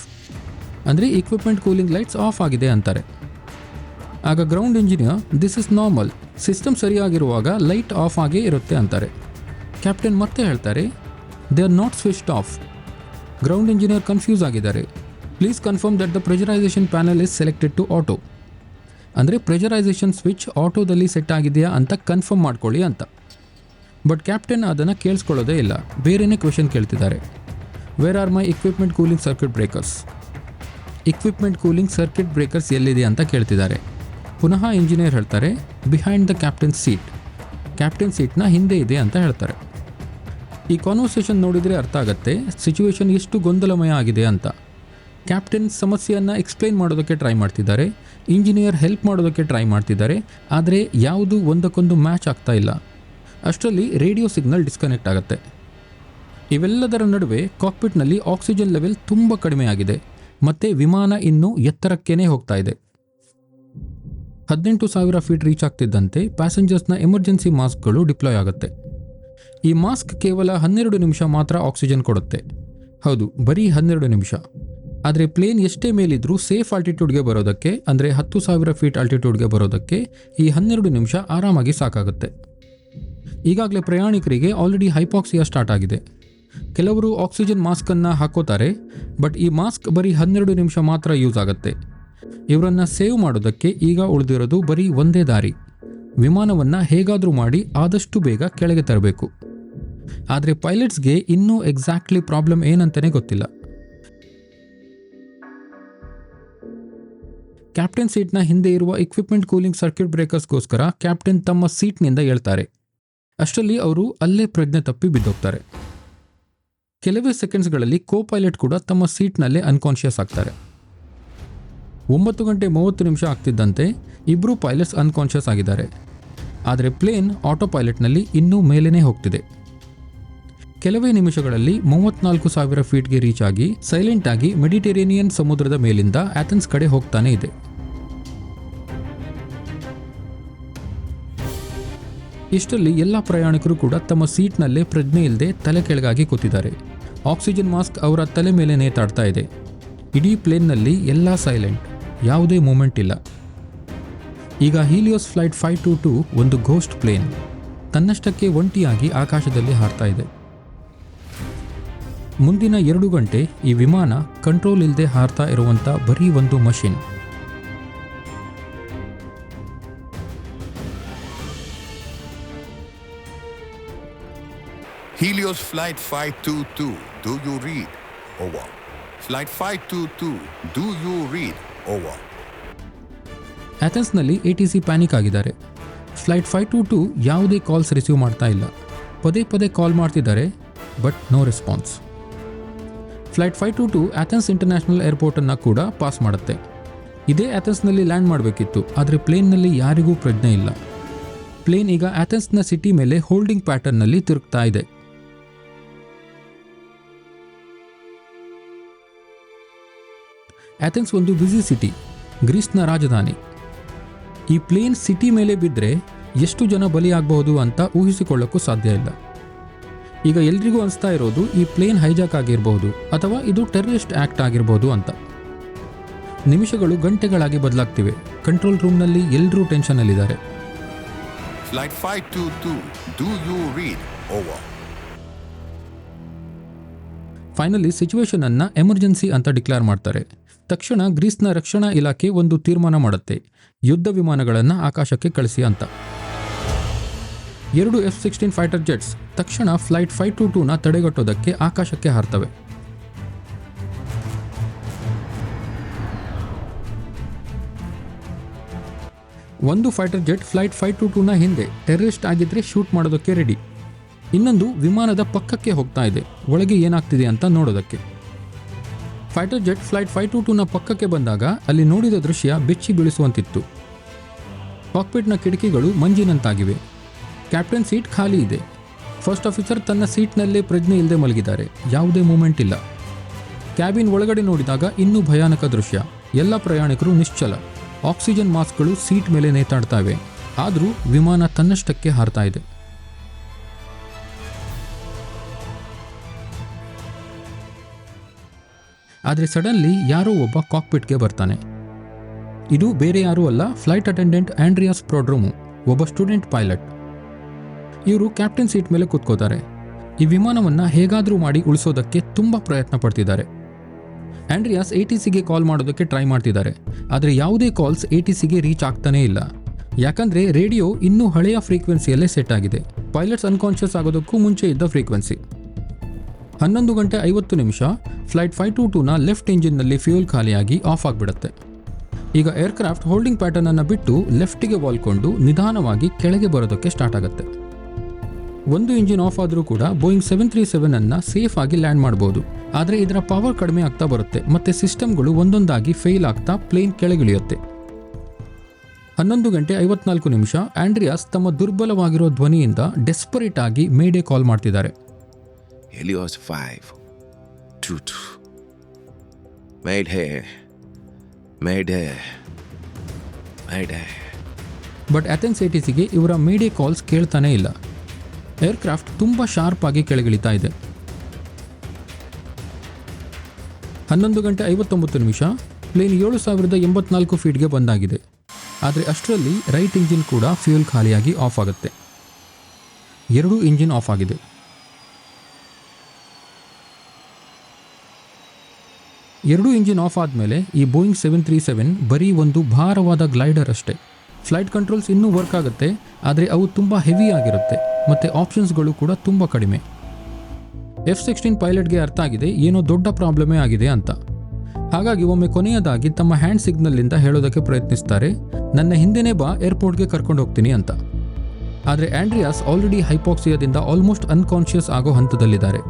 ಅಂದರೆ ಇಕ್ವಿಪ್ಮೆಂಟ್ ಕೂಲಿಂಗ್ ಲೈಟ್ಸ್ ಆಫ್ ಆಗಿದೆ ಅಂತಾರೆ. ಆಗ ground engineer this is normal system ಸರಿಯಾಗಿರುವಾಗ light off ಆಗೇ ಇರುತ್ತೆ ಅಂತಾರೆ. ಕ್ಯಾಪ್ಟನ್ ಮತ್ತೆ ಹೇಳ್ತಾರೆ they are not switch off ground engineer confuse ಆಗಿದ್ದಾರೆ. Please confirm that the pressurization panel is selected to auto ಅಂದರೆ ಪ್ರೆಜರೈಸೇಷನ್ ಸ್ವಿಚ್ ಆಟೋದಲ್ಲಿ ಸೆಟ್ ಆಗಿದೆಯಾ ಅಂತ ಕನ್ಫರ್ಮ್ ಮಾಡ್ಕೊಳ್ಳಿ ಅಂತ. ಬಟ್ ಕ್ಯಾಪ್ಟನ್ ಅದನ್ನು ಕೇಳಿಸ್ಕೊಳ್ಳೋದೇ ಇಲ್ಲ. ಬೇರೆಯೇ ಕ್ವೆಶನ್ ಕೇಳ್ತಿದ್ದಾರೆ. Where are my equipment cooling circuit breakers equipment cooling circuit breakers ಎಲ್ಲಿದೆ? ಅಂತ ಕೇಳ್ತಿದ್ದಾರೆ. ಪುನಃ ಇಂಜಿನಿಯರ್ ಹೇಳ್ತಾರೆ behind the captain seat captain ಸೀಟ್ನ ಹಿಂದೆ ಇದೆ ಅಂತ ಹೇಳ್ತಾರೆ. ಈ ಕಾನ್ವರ್ಸೇಷನ್ ನೋಡಿದರೆ ಅರ್ಥ ಆಗುತ್ತೆ ಸಿಚುವೇಶನ್ ಎಷ್ಟು ಗೊಂದಲಮಯ ಆಗಿದೆ ಅಂತ. ಕ್ಯಾಪ್ಟನ್ ಸಮಸ್ಯೆಯನ್ನು ಎಕ್ಸ್ಪ್ಲೈನ್ ಮಾಡೋದಕ್ಕೆ ಟ್ರೈ ಮಾಡ್ತಿದ್ದಾರೆ ಇಂಜಿನಿಯರ್ ಹೆಲ್ಪ್ ಮಾಡೋದಕ್ಕೆ ಟ್ರೈ ಮಾಡ್ತಿದ್ದಾರೆ, ಆದರೆ ಯಾವುದು ಒಂದಕ್ಕೊಂದು ಮ್ಯಾಚ್ ಆಗ್ತಾ ಇಲ್ಲ. ಅಷ್ಟರಲ್ಲಿ ರೇಡಿಯೋ ಸಿಗ್ನಲ್ ಡಿಸ್ಕನೆಕ್ಟ್ ಆಗುತ್ತೆ. ಇವೆಲ್ಲದರ ನಡುವೆ ಕಾಕ್ಪಿಟ್ನಲ್ಲಿ ಆಕ್ಸಿಜನ್ ಲೆವೆಲ್ ತುಂಬ ಕಡಿಮೆ ಆಗಿದೆ, ಮತ್ತು ವಿಮಾನ ಇನ್ನೂ ಎತ್ತರಕ್ಕೇ ಹೋಗ್ತಾ ಇದೆ. ಹದಿನೆಂಟು ಸಾವಿರ ಫೀಟ್ ರೀಚ್ ಆಗ್ತಿದ್ದಂತೆ ಪ್ಯಾಸೆಂಜರ್ಸ್ನ ಎಮರ್ಜೆನ್ಸಿ ಮಾಸ್ಕ್ಗಳು ಡಿಪ್ಲಾಯ್ ಆಗುತ್ತೆ. ಈ ಮಾಸ್ಕ್ ಕೇವಲ ಹನ್ನೆರಡು ನಿಮಿಷ ಮಾತ್ರ ಆಕ್ಸಿಜನ್ ಕೊಡುತ್ತೆ. ಹೌದು, ಬರೀ ಹನ್ನೆರಡು ನಿಮಿಷ. ಆದರೆ ಪ್ಲೇನ್ ಎಷ್ಟೇ ಮೇಲಿದ್ರೂ ಸೇಫ್ ಆಲ್ಟಿಟ್ಯೂಡ್ಗೆ ಬರೋದಕ್ಕೆ, ಅಂದರೆ ಹತ್ತು ಸಾವಿರ ಫೀಟ್ ಆಲ್ಟಿಟ್ಯೂಡ್ಗೆ ಬರೋದಕ್ಕೆ ಈ ಹನ್ನೆರಡು ನಿಮಿಷ ಆರಾಮಾಗಿ ಸಾಕಾಗುತ್ತೆ. ಈಗಾಗಲೇ ಪ್ರಯಾಣಿಕರಿಗೆ ಆಲ್ರೆಡಿ ಹೈಪಾಕ್ಸಿಯಾ ಸ್ಟಾರ್ಟ್ ಆಗಿದೆ. ಕೆಲವರು ಆಕ್ಸಿಜನ್ ಮಾಸ್ಕನ್ನು ಹಾಕೋತಾರೆ ಬಟ್ ಈ ಮಾಸ್ಕ್ ಬರೀ ಹನ್ನೆರಡು ನಿಮಿಷ ಮಾತ್ರ ಯೂಸ್ ಆಗುತ್ತೆ. ಇವರನ್ನು ಸೇವ್ ಮಾಡೋದಕ್ಕೆ ಈಗ ಉಳಿದಿರೋದು ಬರೀ ಒಂದೇ ದಾರಿ. ವಿಮಾನವನ್ನು ಹೇಗಾದರೂ ಮಾಡಿ ಆದಷ್ಟು ಬೇಗ ಕೆಳಗೆ ತರಬೇಕು. ಆದರೆ ಪೈಲಟ್ಸ್ಗೆ ಇನ್ನೂ ಎಕ್ಸಾಕ್ಟ್ಲಿ ಪ್ರಾಬ್ಲಮ್ ಏನಂತಲೇ ಗೊತ್ತಿಲ್ಲ. ಕ್ಯಾಪ್ಟನ್ ಸೀಟ್ನ ಹಿಂದೆ ಇರುವ ಇಕ್ವಿಪ್ಮೆಂಟ್ ಕೂಲಿಂಗ್ ಸರ್ಕ್ಯೂಟ್ ಬ್ರೇಕರ್ಸ್ಗೋಸ್ಕರ ಕ್ಯಾಪ್ಟನ್ ತಮ್ಮ ಸೀಟ್ನಿಂದ ಹೇಳ್ತಾರೆ ಅಷ್ಟರಲ್ಲಿ ಅವರು ಅಲ್ಲೇ ಪ್ರಜ್ಞೆ ತಪ್ಪಿ ಬಿದ್ದೋಗ್ತಾರೆ. ಕೆಲವೇ ಸೆಕೆಂಡ್ಸ್ಗಳಲ್ಲಿ ಕೋ ಪೈಲಟ್ ಕೂಡ ತಮ್ಮ ಸೀಟ್ನಲ್ಲೇ ಅನ್ಕಾನ್ಷಿಯಸ್ ಆಗ್ತಾರೆ. ಒಂಬತ್ತು ಗಂಟೆ ಮೂವತ್ತು ನಿಮಿಷ ಆಗ್ತಿದ್ದಂತೆ ಇಬ್ಬರು ಪೈಲಟ್ಸ್ ಅನ್ಕಾನ್ಷಿಯಸ್ ಆಗಿದ್ದಾರೆ. ಆದರೆ ಪ್ಲೇನ್ ಆಟೋ ಪೈಲಟ್ನಲ್ಲಿ ಇನ್ನೂ ಮೇಲೇನೇ ಹೋಗ್ತಿದೆ. ಕೆಲವೇ ನಿಮಿಷಗಳಲ್ಲಿ ಮೂವತ್ನಾಲ್ಕು ಸಾವಿರ ಫೀಟ್ಗೆ ರೀಚ್ ಆಗಿ ಸೈಲೆಂಟ್ ಆಗಿ ಮೆಡಿಟರೇನಿಯನ್ ಸಮುದ್ರದ ಮೇಲಿಂದ ಆಥೆನ್ಸ್ ಕಡೆ ಹೋಗ್ತಾನೆ ಇದೆ. ಇಷ್ಟರಲ್ಲಿ ಎಲ್ಲ ಪ್ರಯಾಣಿಕರು ಕೂಡ ತಮ್ಮ ಸೀಟ್ನಲ್ಲೇ ಪ್ರಜ್ಞೆ ಇಲ್ಲದೆ ತಲೆ ಕೆಳಗಾಗಿ ಕೂತಿದ್ದಾರೆ. ಆಕ್ಸಿಜನ್ ಮಾಸ್ಕ್ ಅವರ ತಲೆ ಮೇಲೆ ನೇತಾಡ್ತಾ ಇದೆ. ಇಡೀ ಪ್ಲೇನ್ನಲ್ಲಿ ಎಲ್ಲ ಸೈಲೆಂಟ್ ಯಾವುದೇ ಮೂಮೆಂಟ್ ಇಲ್ಲ ಈಗ Helios flight five two two ಒಂದು ಘೋಸ್ಟ್ ಪ್ಲೇನ್ ತನ್ನಷ್ಟಕ್ಕೆ ಒಂಟಿಯಾಗಿ ಆಕಾಶದಲ್ಲಿ ಹಾರ್ತಾ ಇದೆ ಮುಂದಿನ ಎರಡು ಗಂಟೆ ಈ ವಿಮಾನ ಕಂಟ್ರೋಲ್ ಇಲ್ಲದೆ ಹಾರ್ತಾ ಇರುವಂಥ ಬರೀ ಒಂದು machine Helios Flight 522, do you read? Over. Flight 522, do you read? Over. ಅಥೆನ್ಸ್ನಲ್ಲಿ ಎ ಟಿ ಸಿ ಪ್ಯಾನಿಕ್ ಆಗಿದ್ದಾರೆ. ಫ್ಲೈಟ್ ಫೈವ್ ಟು ಟು ಯಾವುದೇ ಕಾಲ್ಸ್ ರಿಸೀವ್ ಮಾಡ್ತಾ ಇಲ್ಲ. ಪದೇ ಪದೇ ಕಾಲ್ ಮಾಡ್ತಿದ್ದಾರೆ, but no response. Flight five two two Athens international ಏರ್ಪೋರ್ಟನ್ನು ಕೂಡ pass ಮಾಡುತ್ತೆ. ಇದೇ ಅಥೆನ್ಸ್ನಲ್ಲಿ ಲ್ಯಾಂಡ್ ಮಾಡಬೇಕಿತ್ತು, ಆದರೆ ಪ್ಲೇನ್ನಲ್ಲಿ ಯಾರಿಗೂ ಪ್ರಜ್ಞೆ ಇಲ್ಲ. ಪ್ಲೇನ್ ಈಗ ಅಥೆನ್ಸ್ನ ಸಿಟಿ ಮೇಲೆ ಹೋಲ್ಡಿಂಗ್ ಪ್ಯಾಟರ್ನ್ನಲ್ಲಿ ತಿರುಗ್ತಾ ಇದೆ. ಅಥೆನ್ಸ್ ಒಂದು ಬ್ಯುಸಿ ಸಿಟಿ ಗ್ರೀಸ್ನ ರಾಜಧಾನಿ. ಈ ಪ್ಲೇನ್ ಸಿಟಿ ಮೇಲೆ ಬಿದ್ದರೆ ಎಷ್ಟು ಜನ ಬಲಿಯಾಗಬಹುದು ಅಂತ ಊಹಿಸಿಕೊಳ್ಳೋಕ್ಕೂ ಸಾಧ್ಯ ಇಲ್ಲ. ಈಗ ಎಲ್ರಿಗೂ ಅನಿಸ್ತಾ ಇರೋದು ಈ ಪ್ಲೇನ್ ಹೈಜಾಕ್ ಆಗಿರಬಹುದು ಅಥವಾ ಇದು ಟೆರರಿಸ್ಟ್ ಆ್ಯಕ್ಟ್ ಆಗಿರಬಹುದು ಅಂತ. ನಿಮಿಷಗಳು ಗಂಟೆಗಳಾಗಿ ಬದಲಾಗ್ತಿವೆ. ಕಂಟ್ರೋಲ್ ರೂಮ್ನಲ್ಲಿ ಎಲ್ಲರೂ ಟೆನ್ಷನ್ನಲ್ಲಿದ್ದಾರೆ Flight 522, do you read? Over. Finally ಸಿಚುವೇಶನನ್ನು ಅನ್ನ ಎಮರ್ಜೆನ್ಸಿ ಅಂತ ಡಿಕ್ಲೇರ್ ಮಾಡ್ತಾರೆ. ತಕ್ಷಣ ಗ್ರೀಸ್ನ ರಕ್ಷಣಾ ಇಲಾಖೆ ಒಂದು ತೀರ್ಮಾನ ಮಾಡುತ್ತೆ. ಯುದ್ಧ ವಿಮಾನಗಳನ್ನು ಆಕಾಶಕ್ಕೆ ಕಳಿಸಿ ಅಂತ. ಎರಡು ಎಫ್ ಸಿಕ್ಸ್ಟೀನ್ ಫೈಟರ್ ಜೆಟ್ಸ್ ತಕ್ಷಣ ಫ್ಲೈಟ್ ಫೈವ್ ಟು ಟೂನ ತಡೆಗಟ್ಟೋದಕ್ಕೆ ಆಕಾಶಕ್ಕೆ ಹಾರ್ತವೆ. ಒಂದು fighter jet flight five two ಟೂನ ಹಿಂದೆ ಟೆರರಿಸ್ಟ್ ಆಗಿದ್ರೆ ಶೂಟ್ ಮಾಡೋದಕ್ಕೆ ರೆಡಿ. ಇನ್ನೊಂದು ವಿಮಾನದ ಪಕ್ಕಕ್ಕೆ ಹೋಗ್ತಾ ಇದೆ. ಒಳಗೆ ಏನಾಗ್ತಿದೆ ಅಂತ ನೋಡೋದಕ್ಕೆ. Fighter jet flight five two ಟೂನ ಪಕ್ಕಕ್ಕೆ ಬಂದಾಗ ಅಲ್ಲಿ ನೋಡಿದ ದೃಶ್ಯ ಬೆಚ್ಚಿ ಬೀಳಿಸುವಂತಿತ್ತು. ಕಾಕ್ಪಿಟ್ನ ಕಿಟಕಿಗಳು ಮಂಜಿನಂತಾಗಿವೆ. ಕ್ಯಾಪ್ಟನ್ ಸೀಟ್ ಖಾಲಿ ಇದೆ. ಫಸ್ಟ್ ಆಫೀಸರ್ ತನ್ನ ಸೀಟ್ನಲ್ಲೇ ಪ್ರಜ್ಞೆ ಇಲ್ಲದೆ ಮಲಗಿದ್ದಾರೆ. ಯಾವುದೇ ಮೂಮೆಂಟ್ ಇಲ್ಲ. ಕ್ಯಾಬಿನ್ ಒಳಗಡೆ ನೋಡಿದಾಗ ಇನ್ನೂ ಭಯಾನಕ ದೃಶ್ಯ. ಎಲ್ಲ ಪ್ರಯಾಣಿಕರು ನಿಶ್ಚಲ. ಆಕ್ಸಿಜನ್ ಮಾಸ್ಕ್ಗಳು ಸೀಟ್ ಮೇಲೆ ನೇತಾಡ್ತಾವೆ ಆದರೂ ವಿಮಾನ ತನ್ನಷ್ಟಕ್ಕೆ ಹಾರ್ತಾ ಇದೆ. ಆದರೆ ಸಡನ್ಲಿ ಯಾರೋ ಒಬ್ಬ ಕಾಕ್ಪಿಟ್ಗೆ ಬರ್ತಾನೆ. ಇದು ಬೇರೆ ಯಾರೂ ಅಲ್ಲ, ಫ್ಲೈಟ್ ಅಟೆಂಡೆಂಟ್ ಆಂಡ್ರಿಯಾಸ್ ಪ್ರೋಡ್ರೋಮು ಒಬ್ಬ ಸ್ಟೂಡೆಂಟ್ ಪೈಲಟ್. ಇವರು ಕ್ಯಾಪ್ಟನ್ ಸೀಟ್ ಮೇಲೆ ಕೂತ್ಕೋತಾರೆ. ಈ ವಿಮಾನವನ್ನು ಹೇಗಾದರೂ ಮಾಡಿ ಉಳಿಸೋದಕ್ಕೆ ತುಂಬ ಪ್ರಯತ್ನ ಪಡ್ತಿದ್ದಾರೆ. ಆಂಡ್ರಿಯಾಸ್ ಎ ಟಿ ಸಿಗೆ ಕಾಲ್ ಮಾಡೋದಕ್ಕೆ ಟ್ರೈ ಮಾಡ್ತಿದ್ದಾರೆ. ಆದರೆ ಯಾವುದೇ ಕಾಲ್ಸ್ ಎ ಟಿ ಸಿಗೆ ರೀಚ್ ಆಗ್ತಾನೇ ಇಲ್ಲ. ಯಾಕಂದರೆ ರೇಡಿಯೋ ಇನ್ನೂ ಹಳೆಯ ಫ್ರೀಕ್ವೆನ್ಸಿಯಲ್ಲೇ ಸೆಟ್ ಆಗಿದೆ. ಪೈಲಟ್ಸ್ ಅನ್ಕಾನ್ಷಿಯಸ್ ಆಗೋದಕ್ಕೂ ಮುಂಚೆ ಇದ್ದ ಫ್ರೀಕ್ವೆನ್ಸಿ. ಹನ್ನೊಂದು ಗಂಟೆ ಐವತ್ತು ನಿಮಿಷ ಫ್ಲೈಟ್ ಫೈವ್ ಟು ಟೂನ ಲೆಫ್ಟ್ ಇಂಜಿನ್ನಲ್ಲಿ ಫ್ಯೂಯಲ್ ಖಾಲಿಯಾಗಿ ಆಫ್ ಆಗಿಬಿಡುತ್ತೆ. ಈಗ ಏರ್ಕ್ರಾಫ್ಟ್ ಹೋಲ್ಡಿಂಗ್ ಪ್ಯಾಟರ್ನ್ ಅನ್ನು ಬಿಟ್ಟು ಲೆಫ್ಟಿಗೆ ವಾಲ್ಕೊಂಡು ನಿಧಾನವಾಗಿ ಕೆಳಗೆ ಬರೋದಕ್ಕೆ ಸ್ಟಾರ್ಟ್ ಆಗುತ್ತೆ. ಒಂದು ಇಂಜಿನ್ ಆಫ್ ಆದರೂ ಕೂಡ ಬೋಯಿಂಗ್ ಸೆವೆನ್ ತ್ರೀ ಸೆವೆನ್ ಅನ್ನ ಸೇಫ್ ಆಗಿ ಲ್ಯಾಂಡ್ ಮಾಡಬಹುದು ಆದರೆ ಇದರ ಪವರ್ ಕಡಿಮೆ ಆಗ್ತಾ ಬರುತ್ತೆ, ಮತ್ತೆ ಸಿಸ್ಟಮ್ಗಳು ಒಂದೊಂದಾಗಿ ಫೇಲ್ ಆಗ್ತಾ ಪ್ಲೇನ್ ಕೆಳಗಿಳಿಯುತ್ತೆ. ಹನ್ನೊಂದು ಗಂಟೆ ಐವತ್ನಾಲ್ಕು ನಿಮಿಷ ಆಂಡ್ರಿಯಾಸ್ ತಮ್ಮ ದುರ್ಬಲವಾಗಿರೋ ಧ್ವನಿಯಿಂದ ಡೆಸ್ಪರೇಟ್ ಆಗಿ ಮೇಡೆ ಕಾಲ್ ಮಾಡ್ತಿದ್ದಾರೆ. Helios 5. Toot. Mayday. Mayday. Mayday. But Athens ಏಟಿಸಿಗೆ ಇವರ ಮೀಡಿಯಾ ಕಾಲ್ಸ್ ಕೇಳ್ತಾನೇ ಇಲ್ಲ ಏರ್ಕ್ರಾಫ್ಟ್ ತುಂಬ ಶಾರ್ಪ್ ಆಗಿ ಕೆಳಗಿಳಿತಾ ಇದೆ ಹನ್ನೊಂದು ಗಂಟೆ ಐವತ್ತೊಂಬತ್ತು ನಿಮಿಷ ಪ್ಲೇನ್ ಏಳು ಸಾವಿರದ ಎಂಬತ್ನಾಲ್ಕು ಫೀಟ್ಗೆ ಬಂದಾಗಿದೆ ಆದರೆ ಅಷ್ಟರಲ್ಲಿ ರೈಟ್ ಇಂಜಿನ್ ಕೂಡ ಫ್ಯೂಯಲ್ ಖಾಲಿಯಾಗಿ ಆಫ್ ಆಗುತ್ತೆ ಎರಡೂ ಇಂಜಿನ್ ಆಫ್ ಆಗಿದೆ ಎರಡೂ ಇಂಜಿನ್ ಆಫ್ ಆದಮೇಲೆ ಈ ಬೋಯಿಂಗ್ ಸೆವೆನ್ ತ್ರೀ ಸೆವೆನ್ ಬರೀ ಒಂದು ಭಾರವಾದ ಗ್ಲೈಡರ್ ಅಷ್ಟೇ. ಫ್ಲೈಟ್ ಕಂಟ್ರೋಲ್ಸ್ ಇನ್ನೂ ವರ್ಕ್ ಆಗುತ್ತೆ, ಆದರೆ ಅವು ತುಂಬ ಹೆವಿ ಆಗಿರುತ್ತೆ, ಮತ್ತು ಆಪ್ಷನ್ಸ್ಗಳು ಕೂಡ ತುಂಬ ಕಡಿಮೆ. ಎಫ್ ಸಿಕ್ಸ್ಟೀನ್ ಪೈಲಟ್ಗೆ ಅರ್ಥ ಆಗಿದೆ, ಏನೋ ದೊಡ್ಡ ಪ್ರಾಬ್ಲಮೇ ಆಗಿದೆ ಅಂತ. ಹಾಗಾಗಿ ಒಮ್ಮೆ ಕೊನೆಯದಾಗಿ ತಮ್ಮ ಹ್ಯಾಂಡ್ ಸಿಗ್ನಲ್ನಿಂದ ಹೇಳೋದಕ್ಕೆ ಪ್ರಯತ್ನಿಸ್ತಾರೆ, ನನ್ನ ಹಿಂದೆನೇ ಬಾ ಏರ್ಪೋರ್ಟ್ಗೆ ಕರ್ಕೊಂಡು ಹೋಗ್ತೀನಿ ಅಂತ. ಆದರೆ ಆ್ಯಂಡ್ರಿಯಾಸ್ ಆಲ್ರೆಡಿ ಹೈಪಾಕ್ಸಿಯಾದಿಂದ ಆಲ್ಮೋಸ್ಟ್ ಅನ್ಕಾನ್ಷಿಯಸ್ ಆಗೋ ಹಂತದಲ್ಲಿದ್ದಾರೆ.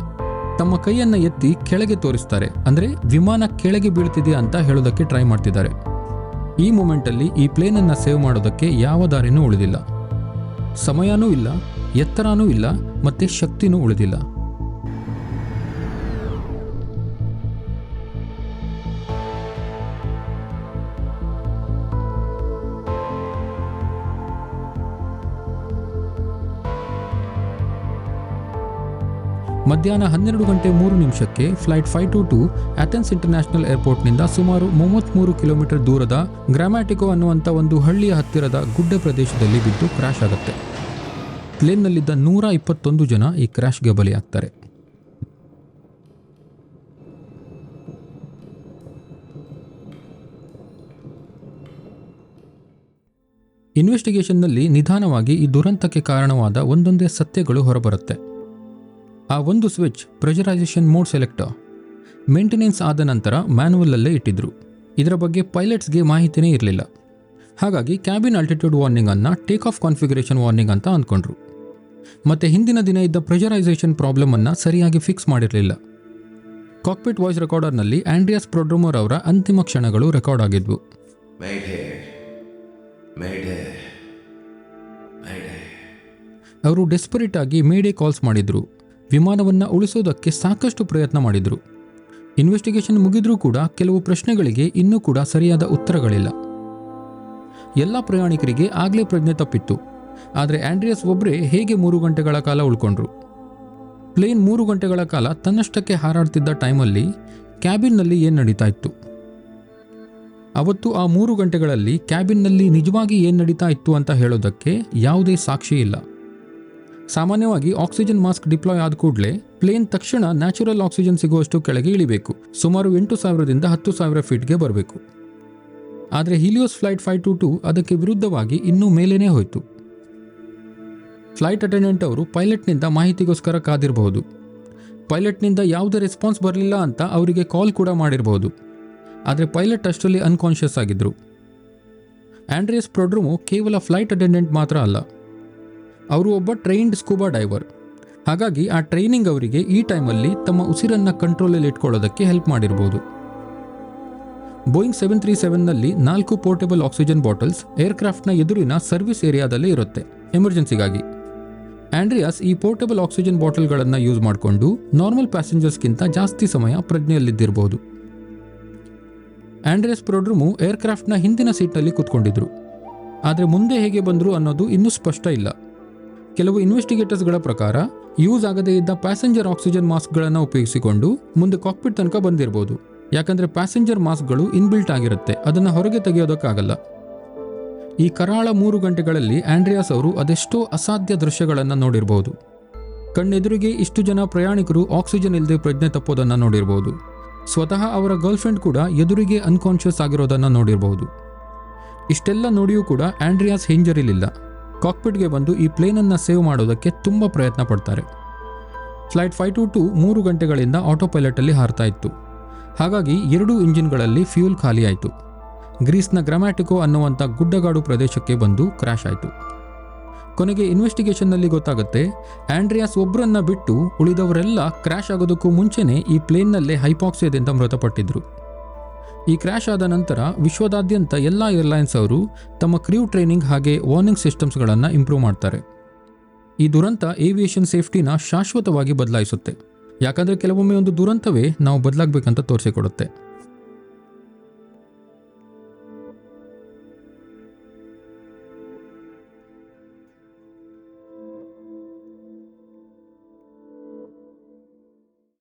ತಮ್ಮ ಕೈಯನ್ನ ಎತ್ತಿ ಕೆಳಗೆ ತೋರಿಸ್ತಾರೆ. ಅಂದ್ರೆ ವಿಮಾನ ಕೆಳಗೆ ಬೀಳ್ತಿದೆ ಅಂತ ಹೇಳೋದಕ್ಕೆ ಟ್ರೈ ಮಾಡ್ತಿದ್ದಾರೆ. ಈ ಮೂಮೆಂಟಲ್ಲಿ ಈ ಪ್ಲೇನ್ ಅನ್ನ ಸೇವ್ ಮಾಡೋದಕ್ಕೆ ಯಾವ ದಾರಿನೂ ಉಳಿದಿಲ್ಲ. ಸಮಯನೂ ಇಲ್ಲ, ಎತ್ತರನೂ ಇಲ್ಲ, ಮತ್ತೆ ಶಕ್ತಿನೂ ಉಳಿದಿಲ್ಲ. ಮಧ್ಯಾಹ್ನ ಹನ್ನೆರಡು ಗಂಟೆ ಮೂರು ನಿಮಿಷಕ್ಕೆ flight five two two Athens international ಏರ್ಪೋರ್ಟ್ನಿಂದ ಸುಮಾರು ಮೂವತ್ತ್ಮೂರು ಕಿಲೋಮೀಟರ್ ದೂರದ ಗ್ರಾಮ್ಯಾಟಿಕೋ ಅನ್ನುವಂಥ ಒಂದು ಹಳ್ಳಿಯ ಹತ್ತಿರದ ಗುಡ್ಡ ಪ್ರದೇಶದಲ್ಲಿ ಬಿದ್ದು ಕ್ರ್ಯಾಶ್ ಆಗುತ್ತೆ. ಪ್ಲೇನ್ನಲ್ಲಿದ್ದ ನೂರ ಇಪ್ಪತ್ತೊಂದು ಜನ ಈ ಕ್ರ್ಯಾಶ್ಗೆ ಬಲಿಯಾಗ್ತಾರೆ. ಇನ್ವೆಸ್ಟಿಗೇಷನ್ನಲ್ಲಿ ನಿಧಾನವಾಗಿ ಈ ದುರಂತಕ್ಕೆ ಕಾರಣವಾದ ಒಂದೊಂದೇ ಸತ್ಯಗಳು ಹೊರಬರುತ್ತೆ. ಆ ಒಂದು switch pressurization mode selector. Maintenance ಆದ ನಂತರ ಮ್ಯಾನುವಲಲ್ಲೇ ಇಟ್ಟಿದ್ರು. ಇದರ ಬಗ್ಗೆ ಪೈಲಟ್ಸ್ಗೆ ಮಾಹಿತಿನೇ ಇರಲಿಲ್ಲ. ಹಾಗಾಗಿ ಕ್ಯಾಬಿನ್ ಆಲ್ಟಿಟ್ಯೂಡ್ ವಾರ್ನಿಂಗ್ ಅನ್ನ ಟೇಕ್ ಆಫ್ ಕಾನ್ಫಿಗರೇಷನ್ ವಾರ್ನಿಂಗ್ ಅಂತ ಅಂದ್ಕೊಂಡ್ರು. ಮತ್ತೆ ಹಿಂದಿನ ದಿನ ಇದ್ದ ಪ್ರೆಷರೈಸೇಷನ್ ಪ್ರಾಬ್ಲಮ್ ಅನ್ನ ಸರಿಯಾಗಿ ಫಿಕ್ಸ್ ಮಾಡಿರಲಿಲ್ಲ. ಕಾಕ್ಪಿಟ್ ವಾಯ್ಸ್ ರೆಕಾರ್ಡರ್ನಲ್ಲಿ ಆಂಡ್ರಿಯಾಸ್ ಪ್ರೊಡ್ರೋಮರ್ ಅವರ ಅಂತಿಮ ಕ್ಷಣಗಳು ರೆಕಾರ್ಡ್ ಆಗಿದ್ವು. ಅವರು ಡೆಸ್ಪರೇಟ್ ಆಗಿ ಮೇಡೇ ಕಾಲ್ಸ್ ಮಾಡಿದ್ರು. ವಿಮಾನವನ್ನು ಉಳಿಸೋದಕ್ಕೆ ಸಾಕಷ್ಟು ಪ್ರಯತ್ನ ಮಾಡಿದರು. ಇನ್ವೆಸ್ಟಿಗೇಷನ್ ಮುಗಿದ್ರೂ ಕೂಡ ಕೆಲವು ಪ್ರಶ್ನೆಗಳಿಗೆ ಇನ್ನೂ ಕೂಡ ಸರಿಯಾದ ಉತ್ತರಗಳಿಲ್ಲ. ಎಲ್ಲ ಪ್ರಯಾಣಿಕರಿಗೆ ಆಗಲೇ ಪ್ರಜ್ಞೆ ತಪ್ಪಿತ್ತು. ಆದರೆ ಆಂಡ್ರಿಯಸ್ ಒಬ್ಬರೇ ಹೇಗೆ ಮೂರು ಗಂಟೆಗಳ ಕಾಲ ಉಳ್ಕೊಂಡ್ರು? ಪ್ಲೇನ್ ಮೂರು ಗಂಟೆಗಳ ಕಾಲ ತನ್ನಷ್ಟಕ್ಕೆ ಹಾರಾಡ್ತಿದ್ದ ಟೈಮಲ್ಲಿ ಕ್ಯಾಬಿನ್ನಲ್ಲಿ ಏನು ನಡೀತಾ ಇತ್ತು? ಅವತ್ತು ಆ ಮೂರು ಗಂಟೆಗಳಲ್ಲಿ ಕ್ಯಾಬಿನ್ನಲ್ಲಿ ನಿಜವಾಗಿ ಏನು ನಡೀತಾ ಇತ್ತು ಅಂತ ಹೇಳೋದಕ್ಕೆ ಯಾವುದೇ ಸಾಕ್ಷಿ ಇಲ್ಲ. ಸಾಮಾನ್ಯವಾಗಿ ಆಕ್ಸಿಜನ್ ಮಾಸ್ಕ್ ಡಿಪ್ಲಾಯ್ ಆದ ಕೂಡಲೇ ಪ್ಲೇನ್ ತಕ್ಷಣ ನ್ಯಾಚುರಲ್ ಆಕ್ಸಿಜನ್ ಸಿಗುವಷ್ಟು ಕೆಳಗೆ ಇಳಿಬೇಕು. ಸುಮಾರು ಎಂಟು ಸಾವಿರದಿಂದ ಹತ್ತು ಸಾವಿರ ಫೀಟ್ಗೆ ಬರಬೇಕು. ಆದರೆ Helios flight five two two ಅದಕ್ಕೆ ವಿರುದ್ಧವಾಗಿ ಇನ್ನೂ ಮೇಲೇನೇ ಹೋಯಿತು. ಫ್ಲೈಟ್ ಅಟೆಂಡೆಂಟ್ ಅವರು ಪೈಲಟ್ನಿಂದ ಮಾಹಿತಿಗೋಸ್ಕರ ಕಾದಿರಬಹುದು. ಪೈಲಟ್ನಿಂದ ಯಾವುದೇ ರೆಸ್ಪಾನ್ಸ್ ಬರಲಿಲ್ಲ ಅಂತ ಅವರಿಗೆ ಕಾಲ್ ಕೂಡ ಮಾಡಿರಬಹುದು. ಆದರೆ ಪೈಲಟ್ ಅಷ್ಟರಲ್ಲಿ ಅನ್ಕಾನ್ಷಿಯಸ್ ಆಗಿದ್ದರು ಆಂಡ್ರಿಯಸ್ ಪ್ರೊಡ್ರಮು ಕೇವಲ ಫ್ಲೈಟ್ ಅಟೆಂಡೆಂಟ್ ಮಾತ್ರ ಅಲ್ಲ. ಅವರು ಒಬ್ಬ ಟ್ರೈನ್ಡ್ ಸ್ಕೂಬಾ ಡೈವರ್ ಹಾಗಾಗಿ ಆ ಟ್ರೈನಿಂಗ್ ಅವರಿಗೆ ಈ ಟೈಮಲ್ಲಿ ತಮ್ಮ ಉಸಿರನ್ನು ಕಂಟ್ರೋಲಲ್ಲಿ ಇಟ್ಕೊಳ್ಳೋದಕ್ಕೆ ಹೆಲ್ಪ್ ಮಾಡಿರ್ಬೋದು. ಬೋಯಿಂಗ್ ಸೆವೆನ್ ತ್ರೀ ಸೆವೆನ್ನಲ್ಲಿ ನಾಲ್ಕು ಪೋರ್ಟೇಬಲ್ ಆಕ್ಸಿಜನ್ ಬಾಟಲ್ಸ್ ಏರ್ಕ್ರಾಫ್ಟ್ನ ಎದುರಿನ ಸರ್ವಿಸ್ ಏರಿಯಾದಲ್ಲೇ ಇರುತ್ತೆ ಎಮರ್ಜೆನ್ಸಿಗಾಗಿ ಆಂಡ್ರಿಯಾಸ್ ಈ ಪೋರ್ಟೇಬಲ್ ಆಕ್ಸಿಜನ್ ಬಾಟಲ್ಗಳನ್ನು ಯೂಸ್ ಮಾಡಿಕೊಂಡು ನಾರ್ಮಲ್ ಪ್ಯಾಸೆಂಜರ್ಸ್ಗಿಂತ ಜಾಸ್ತಿ ಸಮಯ ಪ್ರಜ್ಞೆಯಲ್ಲಿದ್ದಿರಬಹುದು ಆಂಡ್ರಿಯಾಸ್ ಪ್ರೊಡ್ರಮು ಏರ್ಕ್ರಾಫ್ಟ್ನ ಹಿಂದಿನ ಸೀಟ್ನಲ್ಲಿ ಕೂತ್ಕೊಂಡಿದ್ರು. ಆದರೆ ಮುಂದೆ ಹೇಗೆ ಬಂದರು ಅನ್ನೋದು ಇನ್ನೂ ಸ್ಪಷ್ಟ ಇಲ್ಲ. ಕೆಲವು ಇನ್ವೆಸ್ಟಿಗೇಟರ್ಸ್ಗಳ ಪ್ರಕಾರ, ಯೂಸ್ ಆಗದೇ ಇದ್ದ ಪ್ಯಾಸೆಂಜರ್ ಆಕ್ಸಿಜನ್ ಮಾಸ್ಕ್ಗಳನ್ನು ಉಪಯೋಗಿಸಿಕೊಂಡು ಮುಂದೆ ಕಾಕ್ಪಿಟ್ ತನಕ ಬಂದಿರಬಹುದು ಯಾಕಂದರೆ ಪ್ಯಾಸೆಂಜರ್ ಮಾಸ್ಕ್ಗಳು ಇನ್ಬಿಲ್ಟ್ ಆಗಿರುತ್ತೆ, ಅದನ್ನು ಹೊರಗೆ ತೆಗೆಯೋದಕ್ಕಾಗಲ್ಲ. ಈ ಕರಾಳ ಮೂರು ಗಂಟೆಗಳಲ್ಲಿ ಆಂಡ್ರಿಯಾಸ್ ಅವರು ಅದೆಷ್ಟೋ ಅಸಾಧ್ಯ ದೃಶ್ಯಗಳನ್ನು ನೋಡಿರಬಹುದು ಕಣ್ಣೆದುರಿಗೆ ಇಷ್ಟು ಜನ ಪ್ರಯಾಣಿಕರು ಆಕ್ಸಿಜನ್ ಇಲ್ಲದೆ ಪ್ರಜ್ಞೆ ತಪ್ಪೋದನ್ನು ನೋಡಿರಬಹುದು ಸ್ವತಃ ಅವರ ಗರ್ಲ್ಫ್ರೆಂಡ್ ಕೂಡ ಎದುರಿಗೆ ಅನ್ಕಾನ್ಷಿಯಸ್ ಆಗಿರೋದನ್ನು ನೋಡಿರಬಹುದು ಇಷ್ಟೆಲ್ಲ ನೋಡಿಯೂ ಕೂಡ ಆಂಡ್ರಿಯಾಸ್ ಹಿಂಜರಿಲಿಲ್ಲ. ಕಾಕ್ಪಿಟ್ಗೆ ಬಂದು ಈ ಪ್ಲೇನನ್ನು ಸೇವ್ ಮಾಡೋದಕ್ಕೆ ತುಂಬ ಪ್ರಯತ್ನ ಪಡ್ತಾರೆ. ಫ್ಲೈಟ್ ಫೈವ್ ಟು ಟು ಮೂರು ಗಂಟೆಗಳಿಂದ ಆಟೋ ಪೈಲಟಲ್ಲಿ ಹಾರ್ತಾ ಇತ್ತು. ಹಾಗಾಗಿ ಎರಡೂ ಇಂಜಿನ್ಗಳಲ್ಲಿ ಫ್ಯೂಲ್ ಖಾಲಿಯಾಯಿತು ಗ್ರೀಸ್ನ ಗ್ರಾಮ್ಯಾಟಿಕೋ ಅನ್ನುವಂಥ ಗುಡ್ಡಗಾಡು ಪ್ರದೇಶಕ್ಕೆ ಬಂದು ಕ್ರ್ಯಾಶ್ ಆಯಿತು. ಕೊನೆಗೆ ಇನ್ವೆಸ್ಟಿಗೇಷನ್ನಲ್ಲಿ ಗೊತ್ತಾಗುತ್ತೆ, ಆಂಡ್ರಿಯಾಸ್ ಒಬ್ಬರನ್ನ ಬಿಟ್ಟು ಉಳಿದವರೆಲ್ಲ ಕ್ರ್ಯಾಶ್ ಆಗೋದಕ್ಕೂ ಮುಂಚೆನೇ ಈ ಪ್ಲೇನ್ನಲ್ಲೇ ಹೈಪಾಕ್ಸಿಯಾದಿಂದ ಮೃತಪಟ್ಟಿದ್ರು. ಈ ಕ್ರ್ಯಾಶ್ ಆದ ನಂತರ ವಿಶ್ವದಾದ್ಯಂತ ಎಲ್ಲ ಏರ್ಲೈನ್ಸ್ ಅವರು ತಮ್ಮ ಕ್ರ್ಯೂ ಟ್ರೈನಿಂಗ್ ಹಾಗೆ ವಾರ್ನಿಂಗ್ ಸಿಸ್ಟಮ್ಸ್ಗಳನ್ನು ಇಂಪ್ರೂವ್ ಮಾಡ್ತಾರೆ. ಈ ದುರಂತ ಏವಿಯೇಷನ್ ಸೇಫ್ಟಿನ ಶಾಶ್ವತವಾಗಿ ಬದಲಾಯಿಸುತ್ತೆ. ಯಾಕಂದರೆ ಕೆಲವೊಮ್ಮೆ ಒಂದು ದುರಂತವೇ ನಾವು ಬದಲಾಗಬೇಕಂತ ತೋರಿಸಿಕೊಡುತ್ತೆ.